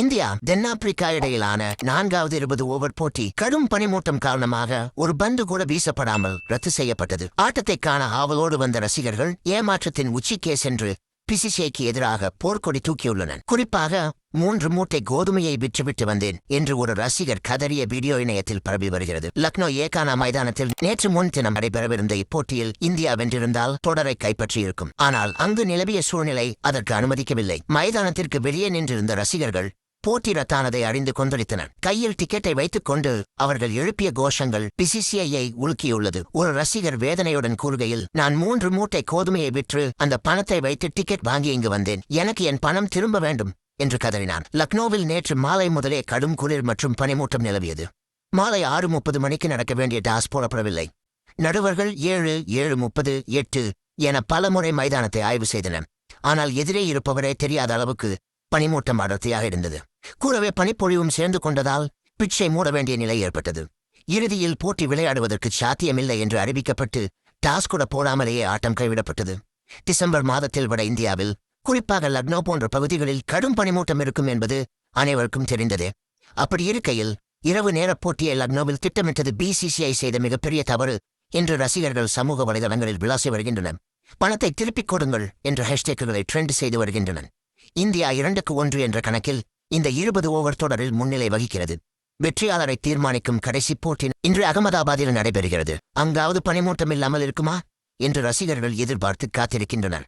India தென்னாப்பிரிக்கா இடையிலான நான்காவது இருபது ஓவர் போட்டி கடும் பனிமூட்டம் காரணமாக ஒரு பந்து கூட வீசப்படாமல் ரத்து செய்யப்பட்டது. ஆட்டத்தை காண ஆவலோடு வந்த ரசிகர்கள் ஏமாற்றத்தின் உச்சிக்கே சென்று பிசிசிஐக்கு எதிராக போர்க்கொடி தூக்கியுள்ளனர். குறிப்பாக மூன்று மூட்டை கோதுமையை விற்றுவிட்டு வந்தேன் என்று ஒரு ரசிகர் கதறிய வீடியோ இணையத்தில் பரவி வருகிறது. லக்னோ ஏகானா மைதானத்தில் நேற்று முன்தினம் நடைபெறவிருந்த இப்போட்டியில் இந்தியா வென்றிருந்தால் தொடரை கைப்பற்றியிருக்கும். ஆனால் அங்கு நிலவிய சூழ்நிலை அதற்கு அனுமதிக்கவில்லை. மைதானத்திற்கு வெளியே நின்றிருந்த ரசிகர்கள் போட்டி அறிந்து கொந்தளித்தனர் கையில் டிக்கெட்டை வைத்துக் கொண்டு அவர்கள் எழுப்பிய கோஷங்கள் பிசிசிஐயை உலுக்கியுள்ளது. ஒரு ரசிகர் வேதனையுடன் கூறுகையில் நான் மூன்று மூட்டை கோதுமையை விற்று அந்த பணத்தை வைத்து டிக்கெட் வாங்கி இங்கு வந்தேன். எனக்கு என் பணம் திரும்ப வேண்டும் என்று கதறினான். லக்னோவில் நேற்று மாலை முதலே கடும் குளிர் மற்றும் பனிமூட்டம் நிலவியது. மாலை ஆறு முப்பது மணிக்கு நடக்க வேண்டிய டாஸ் போடப்படவில்லை. நடுவர்கள் ஏழு ஏழு முப்பது எட்டு என பலமுறை மைதானத்தை ஆய்வு செய்தன ஆனால் எதிரே இருப்பவரே தெரியாத அளவுக்கு பனிமூட்டம் அடர்த்தியாக இருந்தது. கூடவே பனிப்பொழிவும் சேர்ந்து கொண்டதால் பிட்சை மூட வேண்டிய நிலை ஏற்பட்டது. இறுதியில் போட்டி விளையாடுவதற்கு சாத்தியமில்லை என்று அறிவிக்கப்பட்டு டாஸ் கூட போடாமலேயே ஆட்டம் கைவிடப்பட்டது. டிசம்பர் மாதத்தில் வட இந்தியாவில் குறிப்பாக லக்னோ போன்ற பகுதிகளில் கடும் பனிமூட்டம் இருக்கும் என்பது அனைவருக்கும் தெரிந்ததே. அப்படி இருக்கையில் இரவு நேரப் போட்டியை லக்னோவில் திட்டமிட்டது பிசிசிஐ செய்த மிகப்பெரிய தவறு என்று ரசிகர்கள் சமூக வலைதளங்களில் விளாசி வருகின்றனர். பணத்தை திருப்பிக் கொடுங்கள் என்ற ஹேஷ்டேக்குகளை ட்ரெண்ட் செய்து வருகின்றனர். இந்தியா இரண்டுக்கு ஒன்று என்ற கணக்கில் இந்த இருபது ஓவர் தொடரில் முன்னிலை வகிக்கிறது. வெற்றியாளரை தீர்மானிக்கும் கடைசி போட்டி இன்று அகமதாபாத்தில் நடைபெறுகிறது. அங்காவது பனிமூட்டம் இல்லாமல் இருக்குமா? என்று ரசிகர்கள் எதிர்பார்த்து காத்திருக்கின்றனர்.